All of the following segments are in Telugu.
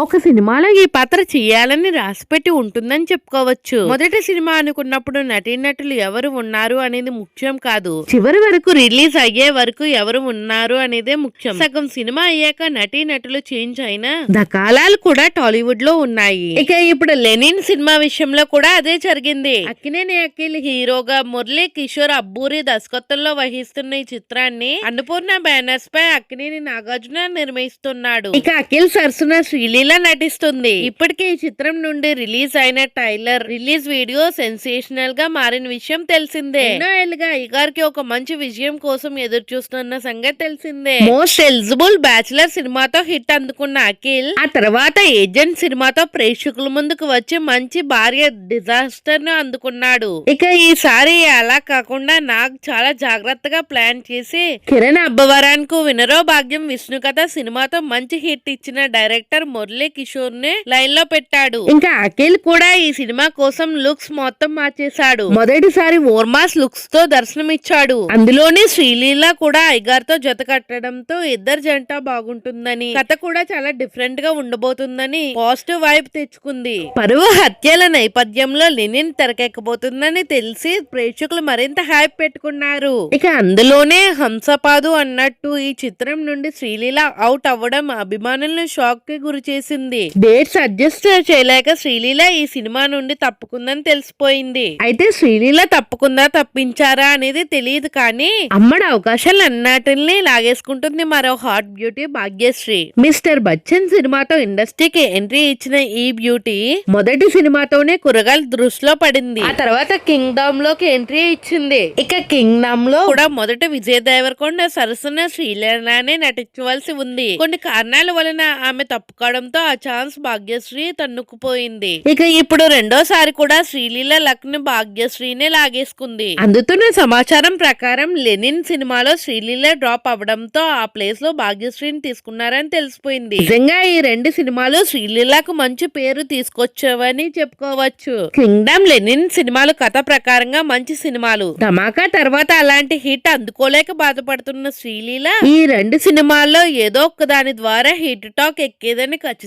ఒక సినిమాలో ఈ పాత్ర చేయాలని రాసిపెట్టి ఉంటుందని చెప్పుకోవచ్చు. మొదటి సినిమా అనుకున్నప్పుడు నటీనటులు ఎవరు ఉన్నారు అనేది ముఖ్యం కాదు. చివరి వరకు రిలీజ్ అయ్యే వరకు ఎవరు ఉన్నారు అనేదే ముఖ్యం. సగం సినిమా అయ్యాక నటీనటులు చేంజ్ అయినా దకాలాలు కూడా టాలీవుడ్లో ఉన్నాయి. ఇక ఇప్పుడు లెనిన్ సినిమా విషయంలో కూడా అదే జరిగింది. అక్కినేని అఖిల్ హీరోగా మురళీ కిషోర్ అబ్బూరి దర్శకత్వంలో వహిస్తున్న ఈ చిత్రాన్ని అన్నపూర్ణ బ్యానర్స్ పై అక్కినేని నాగార్జున నిర్మిస్తున్నాడు. ఇక అఖిల్ సరసన శ్రీలీల నటిస్తుంది. ఇప్పటికే ఈ చిత్రం నుండి రిలీజ్ అయిన టైలర్ రిలీజ్ వీడియో సెన్సేషనల్గా మారిన విషయం తెలిసిందే. ఎన్నో ఏళ్ళుగా కి ఒక మంచి విజయం కోసం ఎదురు చూస్తున్న సంగతి తెలిసిందే. మోస్ట్ ఎలిజిబుల్ బ్యాచిలర్ సినిమాతో హిట్ అందుకున్న అఖిల్ ఆ తర్వాత ఏజెంట్ సినిమాతో ప్రేక్షకుల ముందుకు వచ్చి మంచి భార్య డిజాస్టర్ను అందుకున్నాడు. ఇక ఈసారి అలా కాకుండా నాకు చాలా జాగ్రత్తగా ప్లాన్ చేసి కిరణ్ అబ్బవరాన్కు వినరో భాగ్యం విష్ణు కథ సినిమాతో మంచి హిట్ ఇచ్చిన డైరెక్టర్ మురళి కిషోర్ని లైన్లో పెట్టాడు. ఇంకా అఖిల్ కూడా ఈ సినిమా కోసం లుక్స్ మొత్తం మార్చేశాడు. మొదటిసారి ఓర్మాస్ లుక్స్తో దర్శనమిచ్చాడు. అందులోనే శ్రీలీల కూడా ఐగార్తో జత కట్టడంతో ఇద్దరు జంట బాగుంటుందని కథ కూడా చాలా డిఫరెంట్గా ఉండబోతుందని పాజిటివ్ వైబ్ తెచ్చుకుంది. పరువు హత్యల నేపథ్యంలో లెనిన్ తెరకెక్కబోతుందని తెలిసి ప్రేక్షకులు మరింత హ్యాప్ పెట్టుకున్నారు. ఇక అందులోనే హంసపాదు అన్నట్టు ఈ చిత్రం నుండి శ్రీలీల అవుట్ అవ్వడం అభిమానులను షాక్కి గురి చేసింది. డేట్స్ అడ్జస్ట్ చేయలేక శ్రీలీల ఈ సినిమా నుండి తప్పుకుందని తెలిసిపోయింది. అయితే శ్రీలీల తప్పుకుందా తప్పించారా అనేది తెలియదు కానీ అమ్మడి అవకాశాలు అన్నాటిని లాగేసుకుంటుంది మరో hot beauty Bhagyashree. Mister Bachchan సినిమాతో ఇండస్ట్రీకి ఎంట్రీ ఇచ్చిన ఈ బ్యూటీ మొదటి సినిమాతోనే కురగాలు దృష్టిలో పడింది. ఆ తర్వాత కింగ్డమ్లోకి ఎంట్రీ ఇచ్చింది. ఇక కింగ్డమ్లో కూడా మొదట విజయ్ దేవరకొండ సరసన శ్రీలీలనే నటించవలసి ఉంది. కొన్ని కారణాల వలన ఆమె తప్పుకోవడం దాంతో ఆ ఛాన్స్ భాగ్యశ్రీ తన్నుకుపోయింది. ఇక ఇప్పుడు రెండోసారి కూడా శ్రీలీల లక్ను భాగ్యశ్రీనే లాగేసుకుంది. అందుతున్న సమాచారం ప్రకారం లెనిన్ సినిమాలో శ్రీలీల డ్రాప్ అవడంతో ఆ ప్లేస్లో భాగ్యశ్రీని తీసుకున్నారని తెలిసిపోయింది. నిజంగా ఈ రెండు సినిమాలు శ్రీలీలకు మంచి పేరు తీసుకొచ్చావని చెప్పుకోవచ్చు. కింగ్డమ్ లెనిన్ సినిమాలు కథ ప్రకారంగా మంచి సినిమాలు. ధమాకా తర్వాత అలాంటి హిట్ అందుకోలేక బాధపడుతున్న శ్రీలీల ఈ రెండు సినిమాల్లో ఏదో ఒక దాని ద్వారా హిట్ టాక్ ఎక్కేదని ఖచ్చితంగా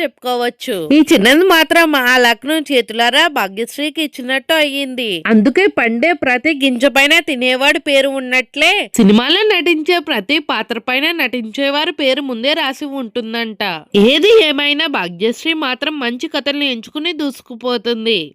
చెప్పుకోవచ్చు. ఈ చిన్నది మాత్రం ఆ లక్ను చేతులారా భాగ్యశ్రీకి ఇచ్చినట్టు అయ్యింది. అందుకే పండే ప్రతి గింజ పైన తినేవాడి పేరు ఉన్నట్లే. సినిమాలో నటించే ప్రతి పాత్ర పైన నటించేవారి పేరు ముందే రాసి ఉంటుందంట. ఏది ఏమైనా భాగ్యశ్రీ మాత్రం మంచి కథల్ని ఎంచుకుని దూసుకుపోతుంది.